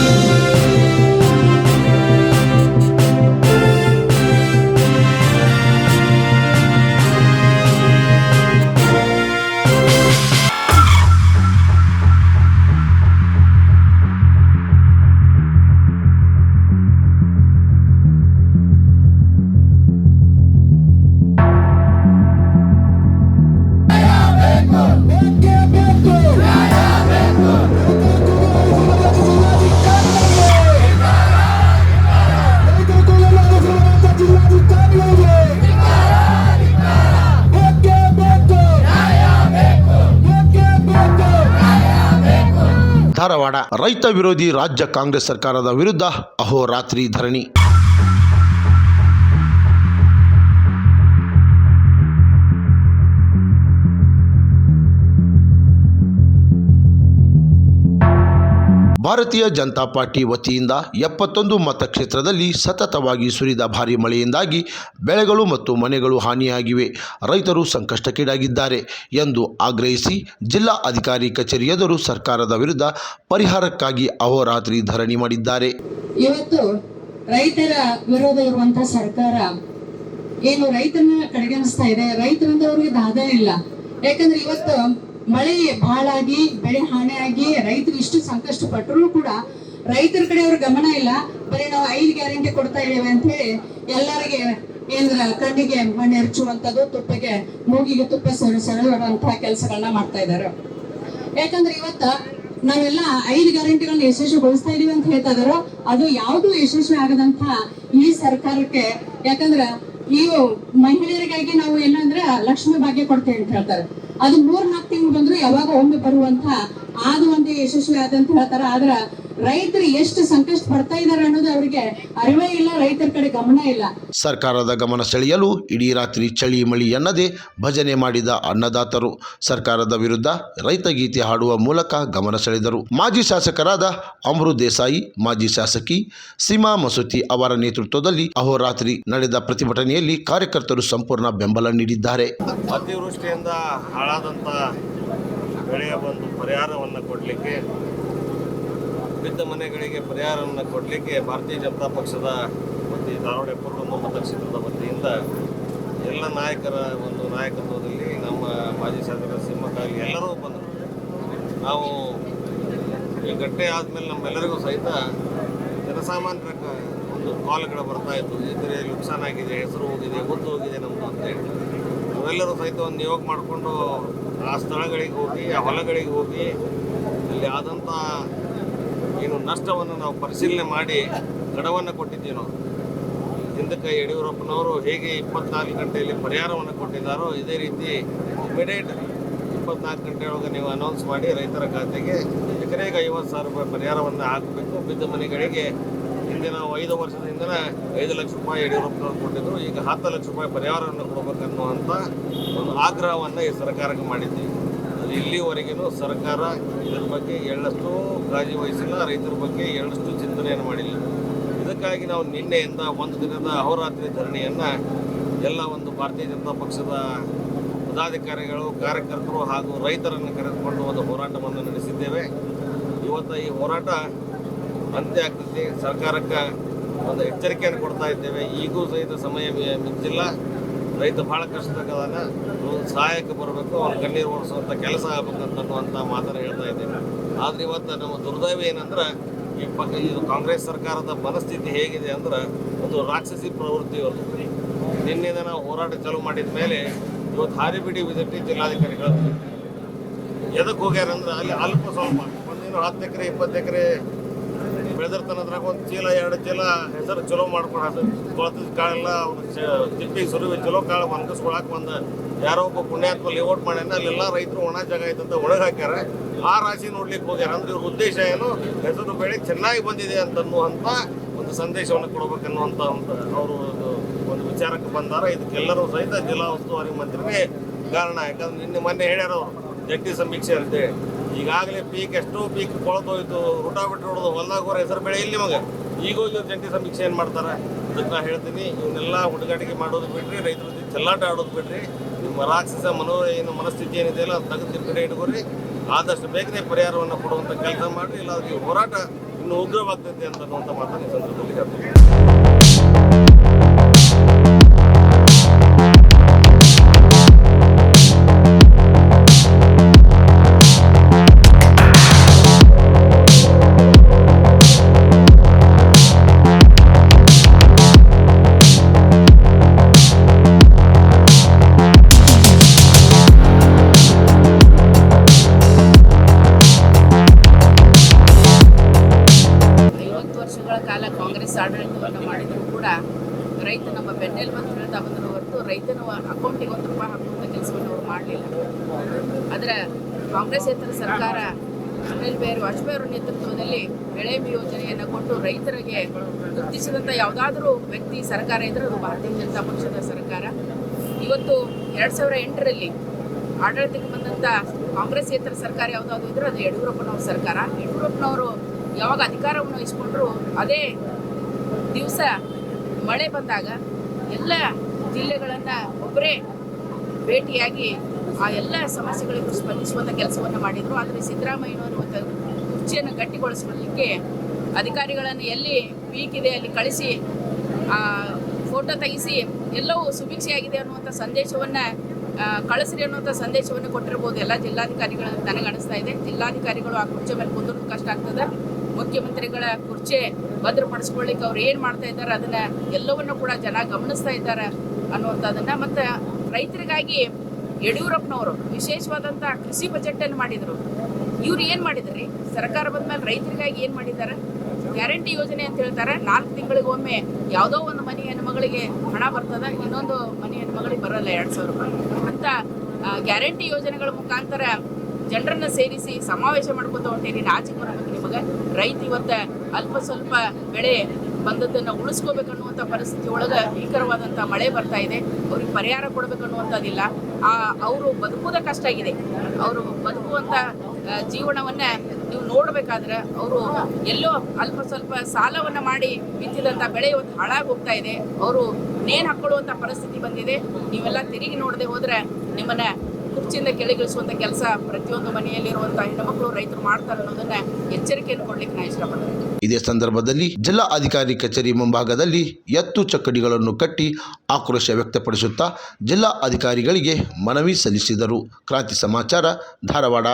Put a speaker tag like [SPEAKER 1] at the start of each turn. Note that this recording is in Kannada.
[SPEAKER 1] Thank you. ಧಾರವಾಡ ರೈತ ವಿರೋಧಿ ರಾಜ್ಯ ಕಾಂಗ್ರೆಸ್ ಸರ್ಕಾರದ ವಿರುದ್ಧ ಅಹೋರಾತ್ರಿ ಧರಣಿ. ಭಾರತೀಯ ಜನತಾ ಪಾರ್ಟಿ ವತಿಯಿಂದ ಎಪ್ಪತ್ತೊಂದು ಮತಕ್ಷೇತ್ರದಲ್ಲಿ ಸತತವಾಗಿ ಸುರಿದ ಭಾರಿ ಮಳೆಯಿಂದಾಗಿ ಬೆಳೆಗಳು ಮತ್ತು ಮನೆಗಳು ಹಾನಿಯಾಗಿವೆ. ರೈತರು ಸಂಕಷ್ಟಕ್ಕೀಡಾಗಿದ್ದಾರೆ ಎಂದು ಆಗ್ರಹಿಸಿ ಜಿಲ್ಲಾ ಅಧಿಕಾರಿ ಕಚೇರಿ ಎದುರು ಸರ್ಕಾರದ ವಿರುದ್ಧ ಪರಿಹಾರಕ್ಕಾಗಿ ಅಹೋರಾತ್ರಿ ಧರಣಿ ಮಾಡಿದ್ದಾರೆ.
[SPEAKER 2] ಇವತ್ತು ರೈತರ ವಿರೋಧ ಸರ್ಕಾರ ಏನು ರೈತರನ್ನ ಕಡೆಗಣಿಸ್ತಾ ಇದೆ. ರೈತರಿಂದ ಅವ್ರಿಗೆ ದಾದ ಇಲ್ಲ. ಯಾಕಂದ್ರೆ ಇವತ್ತು ಮಳೆ ಬಹಳಾಗಿ ಬೆಳೆ ಹಾನಿಯಾಗಿ ರೈತರು ಇಷ್ಟು ಸಂಕಷ್ಟ ಪಟ್ಟರು ಕೂಡ ರೈತರ ಕಡೆ ಅವ್ರ ಗಮನ ಇಲ್ಲ. ಬರೀ ನಾವು ಐದು ಗ್ಯಾರಂಟಿ ಕೊಡ್ತಾ ಇದ್ದೇವೆ ಅಂತ ಹೇಳಿ ಎಲ್ಲರಿಗೆ ಏನ್ರ ಕಣ್ಣಿಗೆ ಮಣ್ಣು ಎರಚುವಂಥದ್ದು ತುಪ್ಪಕ್ಕೆ ಮೂಗಿಗೆ ತುಪ್ಪ ಸೆಳೆ ಸೆಳೆಯುವಂತಹ ಕೆಲಸಗಳನ್ನ ಮಾಡ್ತಾ ಇದ್ದಾರೆ. ಯಾಕಂದ್ರೆ ಇವತ್ತ ನಾವೆಲ್ಲ ಐದು ಗ್ಯಾರಂಟಿಗಳನ್ನ ಯಶಸ್ವಿಗೊಳಿಸ್ತಾ ಇದೀವಿ ಅಂತ ಹೇಳ್ತಾ ಇದಾರೋ. ಅದು ಯಾವುದು ಯಶಸ್ವಿ ಆಗದಂತ ಈ ಸರ್ಕಾರಕ್ಕೆ, ಯಾಕಂದ್ರ ಈ ಮಹಿಳೆಯರಿಗಾಗಿ ನಾವು ಏನಂದ್ರ ಲಕ್ಷ್ಮಿ ಭಾಗ್ಯ ಕೊಡ್ತೇವೆ ಅಂತ ಹೇಳ್ತಾರೆ. ಅದು ಮೂರ್ ನಾಲ್ಕು ತಿಂಗಳು ಬಂದ್ರು ಯಾವಾಗ ಒಮ್ಮೆ ಬರುವಂತ ಅದು ಒಂದು ಯಶಸ್ವಿ ಆದಂತ ಹೇಳ್ತಾರ ಆದ್ರ ರೈತರು ಎಷ್ಟು ಸಂಕಷ್ಟ ಪಡ್ತಾ ಇದಾರೆ ಅನ್ನೋದು ಅವರಿಗೆ ಅರಿವೇ ಇಲ್ಲ ರೈತರ ಕಡೆ ಗಮನ ಇಲ್ಲ.
[SPEAKER 1] ಸರ್ಕಾರದ ಗಮನ ಸೆಳೆಯಲು ಇಡೀ ರಾತ್ರಿ ಚಳಿ ಮಳಿ ಎನ್ನದೆ ಭಜನೆ ಮಾಡಿದ ಅನ್ನದಾತರು. ಸರ್ಕಾರದ ವಿರುದ್ಧ ರೈತ ಗೀತೆ ಹಾಡುವ ಮೂಲಕ ಗಮನ ಸೆಳೆದರು. ಮಾಜಿ ಶಾಸಕರಾದ ಅಮೃತ್ ದೇಸಾಯಿ ಮಾಜಿ ಶಾಸಕಿ ಸೀಮಾ ಮಸೂತಿ ಅವರ ನೇತೃತ್ವದಲ್ಲಿ ಅಹೋರಾತ್ರಿ ನಡೆದ ಪ್ರತಿಭಟನೆಯಲ್ಲಿ ಕಾರ್ಯಕರ್ತರು ಸಂಪೂರ್ಣ ಬೆಂಬಲ ನೀಡಿದ್ದಾರೆ.
[SPEAKER 3] ಅತಿವೃಷ್ಟಿಯಿಂದ ಹಾಳಾದಂಥ ಬೆಳೆಯ ಒಂದು ಪರಿಹಾರವನ್ನು ಕೊಡಲಿಕ್ಕೆ ಬಿದ್ದ ಮನೆಗಳಿಗೆ ಪರಿಹಾರವನ್ನು ಕೊಡಲಿಕ್ಕೆ ಭಾರತೀಯ ಜನತಾ ಪಕ್ಷದ ಮತ್ತು ಧಾರವಾಡ ಎಪ್ಪತ್ತೊಂದು ಮತಕ್ಷೇತ್ರದ ವತಿಯಿಂದ ಎಲ್ಲ ನಾಯಕರ ಒಂದು ನಾಯಕತ್ವದಲ್ಲಿ ನಮ್ಮ ಮಾಜಿ ಶಾಸಕರ ಸಿಂಹಕಾಗಿ ಎಲ್ಲರೂ ಬಂದರು. ನಾವು ಈ ಗಟ್ಟೆ ಆದಮೇಲೆ ನಮ್ಮೆಲ್ಲರಿಗೂ ಸಹಿತ ಜನಸಾಮಾನ್ಯರ ಒಂದು ಕಾಲ್ಗಳು ಬರ್ತಾ ಇತ್ತು. ಇದ್ರೆ ನುಕ್ಸಾನ್ ಆಗಿದೆ, ಹೆಸರು ಹೋಗಿದೆ ಗೊತ್ತು ಹೋಗಿದೆ ನಮ್ಮದು ಅಂತೇಳಿ ನಾವೆಲ್ಲರೂ ಸಹಿತ ಒಂದು ನಿಯೋಗ ಮಾಡಿಕೊಂಡು ಆ ಸ್ಥಳಗಳಿಗೆ ಹೋಗಿ, ಆ ಹೊಲಗಳಿಗೆ ಹೋಗಿ, ಅಲ್ಲಿ ಆದಂಥ ಏನು ನಷ್ಟವನ್ನು ನಾವು ಪರಿಶೀಲನೆ ಮಾಡಿ ಗಡವನ್ನು ಕೊಟ್ಟಿದ್ದೀವಿ ನಾವು. ಹಿಂದಕ್ಕೆ ಯಡಿಯೂರಪ್ಪನವರು ಹೇಗೆ ಇಪ್ಪತ್ನಾಲ್ಕು ಗಂಟೆಯಲ್ಲಿ ಪರಿಹಾರವನ್ನು ಕೊಟ್ಟಿದ್ದಾರೋ ಇದೇ ರೀತಿ ಇಮಿಡಿಯೇಟ್ ಇಪ್ಪತ್ನಾಲ್ಕು ಗಂಟೆ ನೀವು ಅನೌನ್ಸ್ ಮಾಡಿ ರೈತರ ಖಾತೆಗೆ ಎಕರೆಗೆ ಐವತ್ತು ಸಾವಿರ ರೂಪಾಯಿ ಪರಿಹಾರವನ್ನು ಹಾಕಬೇಕು. ಬಿದ್ದ ಮನೆಗಳಿಗೆ ಹಿಂದೆ ನಾವು ಐದು ವರ್ಷದ ಹಿಂದಿನ ಐದು ಲಕ್ಷ ರೂಪಾಯಿ ಯಡಿಯೂರಪ್ಪನವರು ಕೊಟ್ಟಿದ್ರು. ಈಗ ಹತ್ತು ಲಕ್ಷ ರೂಪಾಯಿ ಪರಿಹಾರವನ್ನು ಕೊಡಬೇಕನ್ನುವಂಥ ಒಂದು ಆಗ್ರಹವನ್ನು ಈ ಸರ್ಕಾರಕ್ಕೆ ಮಾಡಿದ್ದೀವಿ. ಇಲ್ಲಿವರೆಗೂ ಸರ್ಕಾರ ಇದರ ಬಗ್ಗೆ ಎಳ್ಳಷ್ಟು ಕಾಳಜಿ ವಹಿಸಿಲ್ಲ, ರೈತರ ಬಗ್ಗೆ ಎಳ್ಳಷ್ಟು ಚಿಂತನೆಯನ್ನು ಮಾಡಿಲ್ಲ. ಇದಕ್ಕಾಗಿ ನಾವು ನಿನ್ನೆಯಿಂದ ಒಂದು ದಿನದ ಅಹೋರಾತ್ರಿ ಧರಣಿಯನ್ನು ಎಲ್ಲ ಒಂದು ಭಾರತೀಯ ಜನತಾ ಪಕ್ಷದ ಪದಾಧಿಕಾರಿಗಳು, ಕಾರ್ಯಕರ್ತರು ಹಾಗೂ ರೈತರನ್ನು ಕರೆದುಕೊಂಡು ಒಂದು ಹೋರಾಟವನ್ನು ನಡೆಸಿದ್ದೇವೆ. ಇವತ್ತು ಈ ಹೋರಾಟ ಅಂತ್ಯ ಆಗ್ತೈತಿ. ಸರ್ಕಾರಕ್ಕೆ ಒಂದು ಎಚ್ಚರಿಕೆಯನ್ನು ಕೊಡ್ತಾ ಇದ್ದೇವೆ. ಈಗೂ ಸಹಿತ ಸಮಯ ಮಿಂಚಿಲ್ಲ ರೈತ ಭಾಳ ಕಷ್ಟದಾಗ ಸಹಾಯಕ್ಕೆ ಬರಬೇಕು, ಅವ್ರ ಕಣ್ಣೀರು ಓಡಿಸುವಂಥ ಕೆಲಸ ಅನ್ನುವಂಥ ಮಾತನ್ನು ಹೇಳ್ತಾ ಇದ್ದೇನೆ. ಆದ್ರೆ ಇವತ್ತು ನಮ್ಮ ದುರ್ದೈವ ಏನಂದ್ರೆ, ಈ ಪಕ್ಕ ಇದು ಕಾಂಗ್ರೆಸ್ ಸರ್ಕಾರದ ಮನಸ್ಥಿತಿ ಹೇಗಿದೆ ಅಂದ್ರೆ, ಒಂದು ರಾಕ್ಷಸಿ ಪ್ರವೃತ್ತಿ ಅವರು ನಿನ್ನೆ ನಾವು ಹೋರಾಟ ಚಾಲೂ ಮಾಡಿದ ಮೇಲೆ ಇವತ್ತು ಹಾರಿಬಿಡಿ ವಿಸಿಟಿ ಜಿಲ್ಲಾಧಿಕಾರಿಗಳು ಎದಕ್ಕೆ ಹೋಗ್ಯಾರಂದ್ರೆ ಅಲ್ಲಿ ಅಲ್ಪ ಸ್ವಲ್ಪ ಒಂದಿನ ಹತ್ತು ಎಕರೆ, ಇಪ್ಪತ್ತು ಎಕರೆ ಬೆಳೆದಿರ್ತಾನದ್ರಾಗ ಒಂದು ಚೀಲ, ಎರಡು ಚೀಲ ಹೆಸರು ಚಲೋ ಮಾಡ್ಕೊಂಡು ಕೊಳತದ ಕಾಳೆಲ್ಲ ಅವ್ರು ತಿಪ್ಪಿ ಸುರುವಿ ಚಲೋ ಕಾಳು ಒಣಗಿಸ್ಕೊಳಕ್ಕೆ ಒಂದು ಯಾರೋ ಒಬ್ಬ ಪುಣ್ಯಾತ್ಮ ಲೇಔಟ್ ಮಾಡ್ಯಾನ, ಅಲ್ಲೆಲ್ಲ ರೈತರು ಒಣ ಜಾಗ ಐತಂತ ಒಣಗಿ ಹಾಕ್ಯಾರ. ಆ ರಾಶಿ ನೋಡ್ಲಿಕ್ಕೆ ಹೋಗ್ಯಾರ. ಅಂದ್ರೆ ಇವ್ರ ಉದ್ದೇಶ ಏನು? ಹೆಸರು ಬೆಳೆ ಚೆನ್ನಾಗಿ ಬಂದಿದೆ ಅಂತನ್ನುವಂಥ ಒಂದು ಸಂದೇಶವನ್ನು ಕೊಡ್ಬೇಕನ್ನುವಂಥ ಒಂದು ಅವರು ಒಂದು ವಿಚಾರಕ್ಕೆ ಬಂದಾರ. ಇದಕ್ಕೆಲ್ಲರೂ ಸಹಿತ ಜಿಲ್ಲಾ ಉಸ್ತುವಾರಿ ಮಂತ್ರಿನೇ ಕಾರಣ. ಯಾಕಂದ್ರೆ ನಿನ್ನೆ ಮೊನ್ನೆ ಹೇಳ್ಯಾರ ಅವರು ಜಂಟಿ ಸಮೀಕ್ಷೆ ಅಂತೇಳಿ ಈಗಾಗಲೇ ಪೀಕ್ ಎಷ್ಟು ಪೀಕ್ ಕೊಳತೋಯ್ತು ರೂಟ ಬಿಟ್ಟು ಹೊಡೆದು ಹೊಲ್ದಾಗ ಹೆಸರು ಬೆಳೆ ಇಲ್ಲಿ ನಿಮಗೆ. ಈಗ ಇವ್ರು ಜಂಟಿ ಸಮೀಕ್ಷೆ ಏನು ಮಾಡ್ತಾರೆ? ಅದಕ್ಕೆ ನಾನು ಹೇಳ್ತೀನಿ, ಇವನ್ನೆಲ್ಲ ಹುಡುಗಾಟಿಕೆ ಮಾಡೋದು ಬಿಡ್ರಿ, ರೈತರ ಜೊತೆ ಚೆಲ್ಲಾಟ ಆಡೋದು ಬಿಡ್ರಿ. ನಿಮ್ಮ ರಾಕ್ಷಸ ಮನೋ, ಏನು ಮನಸ್ಥಿತಿ ಏನಿದೆ ಅಲ್ಲ ಅದು ತೆಗೆದು ಕಡೆ ಇಟ್ಕೊರಿ. ಆದಷ್ಟು ಬೇಗನೆ ಪರಿಹಾರವನ್ನು ಕೊಡುವಂಥ ಕೆಲಸ ಮಾಡಿರಿ ಇಲ್ಲ ಅದಕ್ಕೆ ಹೋರಾಟ ಇನ್ನು ಉಗ್ರವಾಗ್ತೈತೆ ಅಂತ ಅನ್ನುವಂಥ ಮಾತನ್ನು ಈ ಸಂದರ್ಭದಲ್ಲಿ ಹೇಳ್ತೀನಿ.
[SPEAKER 4] ಅಕೌಂಟಿಗೆ ಒಂದು ರೂಪಾಯಿ ಹಾಕುವಂಥ ಕೆಲಸವನ್ನು ಅವರು ಮಾಡಲಿಲ್ಲ. ಆದರೆ ಕಾಂಗ್ರೆಸ್ಸೇತರ ಸರ್ಕಾರ ಅನಿಲ್ ಬಿಹಾರಿ ವಾಜಪೇಯಿ ಅವರ ನೇತೃತ್ವದಲ್ಲಿ ಬೆಳೆ ಯೋಜನೆಯನ್ನು ಕೊಟ್ಟು ರೈತರಿಗೆ ಗುರುತಿಸಿದಂಥ ಯಾವುದಾದ್ರೂ ವ್ಯಕ್ತಿ ಸರ್ಕಾರ ಇದ್ದರೆ ಅದು ಭಾರತೀಯ ಜನತಾ ಪಕ್ಷದ ಸರ್ಕಾರ. ಇವತ್ತು ಎರಡು ಸಾವಿರ ಎಂಟರಲ್ಲಿ ಆಡಳಿತಕ್ಕೆ ಬಂದಂಥ ಕಾಂಗ್ರೆಸ್ಸೇತರ ಸರ್ಕಾರ ಯಾವುದಾದ್ರು ಇದ್ರೆ ಅದು ಯಡಿಯೂರಪ್ಪನವ್ರ ಸರ್ಕಾರ. ಯಡಿಯೂರಪ್ಪನವರು ಯಾವಾಗ ಅಧಿಕಾರವನ್ನು ವಹಿಸ್ಕೊಂಡ್ರು ಅದೇ ದಿವಸ ಮಳೆ ಬಂದಾಗ ಎಲ್ಲ ಜಿಲ್ಲೆಗಳನ್ನು ಒಬ್ಬರೇ ಭೇಟಿಯಾಗಿ ಆ ಎಲ್ಲ ಸಮಸ್ಯೆಗಳಿಗೂ ಸ್ಪಂದಿಸುವಂಥ ಕೆಲಸವನ್ನು ಮಾಡಿದರು. ಆದರೆ ಸಿದ್ದರಾಮಯ್ಯನವರು ಒಂದು ಕುರ್ಚಿಯನ್ನು ಗಟ್ಟಿಗೊಳಿಸಲಿಕ್ಕೆ ಅಧಿಕಾರಿಗಳನ್ನು ಎಲ್ಲಿ ವೀಕ್ ಇದೆ ಅಲ್ಲಿ ಕಳಿಸಿ ಆ, ಫೋಟೋ ತೆಗೆಸಿ ಎಲ್ಲವೂ ಸುಭಿಕ್ಷೆಯಾಗಿದೆ ಅನ್ನುವಂಥ ಸಂದೇಶವನ್ನು ಕಳಿಸ್ರಿ ಅನ್ನುವಂಥ ಸಂದೇಶವನ್ನು ಕೊಟ್ಟಿರ್ಬೋದು. ಎಲ್ಲ ಜಿಲ್ಲಾಧಿಕಾರಿಗಳು ನನಗೆ ಅನಿಸ್ತಾ ಇದೆ. ಜಿಲ್ಲಾಧಿಕಾರಿಗಳು ಆ ಕುರ್ಚಿ ಮೇಲೆ ಕುಂದ್ರೂ ಕಷ್ಟ ಆಗ್ತದೆ. ಮುಖ್ಯಮಂತ್ರಿಗಳ ಕುರ್ಚಿ ಭದ್ರಪಡಿಸ್ಕೊಳ್ಳಿಕ್ಕೆ ಅವ್ರು ಏನು ಮಾಡ್ತಾ ಇದ್ದಾರೆ ಅದನ್ನ ಎಲ್ಲವನ್ನು ಕೂಡ ಜನ ಗಮನಿಸ್ತಾ ಇದ್ದಾರೆ. ಅನ್ನುವಂಥದ್ದನ್ನ ಮತ್ತು ರೈತರಿಗಾಗಿ ಯಡಿಯೂರಪ್ಪನವರು ವಿಶೇಷವಾದಂಥ ಕೃಷಿ ಬಜೆಟನ್ನು ಮಾಡಿದರು. ಇವ್ರು ಏನು ಮಾಡಿದ್ರಿ? ಸರ್ಕಾರ ಬಂದ್ಮೇಲೆ ರೈತರಿಗಾಗಿ ಏನು ಮಾಡಿದ್ದಾರೆ? ಗ್ಯಾರಂಟಿ ಯೋಜನೆ ಅಂತ ಹೇಳ್ತಾರೆ. ನಾಲ್ಕು ತಿಂಗಳಿಗೊಮ್ಮೆ ಯಾವುದೋ ಒಂದು ಮನೆ ಹೆಣ್ಮಗಳಿಗೆ ಹಣ ಬರ್ತದೆ, ಇನ್ನೊಂದು ಮನೆ ಹೆಣ್ಮಗಳಿಗೆ ಬರಲ್ಲ ಎರಡು ಸಾವಿರ ರೂಪಾಯಿ. ಅಂತ ಗ್ಯಾರಂಟಿ ಯೋಜನೆಗಳ ಮುಖಾಂತರ ಜನರನ್ನ ಸೇರಿಸಿ ಸಮಾವೇಶ ಮಾಡ್ಕೊತ ಹೊಂಟೀರಿ ಬರ್ಬೇಕು ನಿಮಗೆ ರೈತ ಇವತ್ತ ಅಲ್ಪ ಸ್ವಲ್ಪ ಬೆಳೆ ಬಂದದ್ದನ್ನು ಉಳಿಸ್ಕೋಬೇಕನ್ನುವಂಥ ಪರಿಸ್ಥಿತಿ ಒಳಗೆ ಭೀಕರವಾದಂಥ ಮಳೆ ಬರ್ತಾ ಇದೆ. ಅವ್ರಿಗೆ ಪರಿಹಾರ ಕೊಡಬೇಕನ್ನುವಂಥದ್ದಿಲ್ಲ ಆ, ಅವರು ಬದುಕುವುದೇ ಕಷ್ಟ ಆಗಿದೆ. ಅವರು ಬದುಕುವಂಥ ಜೀವನವನ್ನೇ ನೀವು ನೋಡಬೇಕಾದ್ರೆ ಅವರು ಎಲ್ಲೋ ಅಲ್ಪ ಸ್ವಲ್ಪ ಸಾಲವನ್ನು ಮಾಡಿ ಬಿತ್ತಿದಂಥ ಬೆಳೆ ಇವತ್ತು ಹಾಳಾಗಿ ಹೋಗ್ತಾ ಇದೆ. ಅವರು ನೇಣು ಹಾಕ್ಕೊಳ್ಳುವಂಥ ಪರಿಸ್ಥಿತಿ ಬಂದಿದೆ. ನೀವೆಲ್ಲ ತಿರುಗಿ ನೋಡದೆ ಹೋದ್ರೆ ನಿಮ್ಮನ್ನ ಕುರ್ಚಿಯಿಂದ ಕೆಳಗಿಳಿಸುವಂಥ ಕೆಲಸ ಪ್ರತಿಯೊಂದು ಮನೆಯಲ್ಲಿರುವಂಥ ಹೆಣ್ಣುಮಕ್ಕಳು ರೈತರು ಮಾಡ್ತಾರೆ ಅನ್ನೋದನ್ನ ಎಚ್ಚರಿಕೆಯನ್ನು ಕೊಡ್ಲಿಕ್ಕೆ ನಾನು ಇಷ್ಟಪಡ್ತೇನೆ.
[SPEAKER 1] ಇದೇ ಸಂದರ್ಭದಲ್ಲಿ ಜಿಲ್ಲಾ ಅಧಿಕಾರಿ ಕಚೇರಿ ಮುಂಭಾಗದಲ್ಲಿ ಎತ್ತು ಚಕ್ಕಡಿಗಳನ್ನು ಕಟ್ಟಿ ಆಕ್ರೋಶ ವ್ಯಕ್ತಪಡಿಸುತ್ತಾ ಜಿಲ್ಲಾ ಅಧಿಕಾರಿಗಳಿಗೆ ಮನವಿ ಸಲ್ಲಿಸಿದರು. ಕ್ರಾಂತಿ ಸಮಾಚಾರ ಧಾರವಾಡ.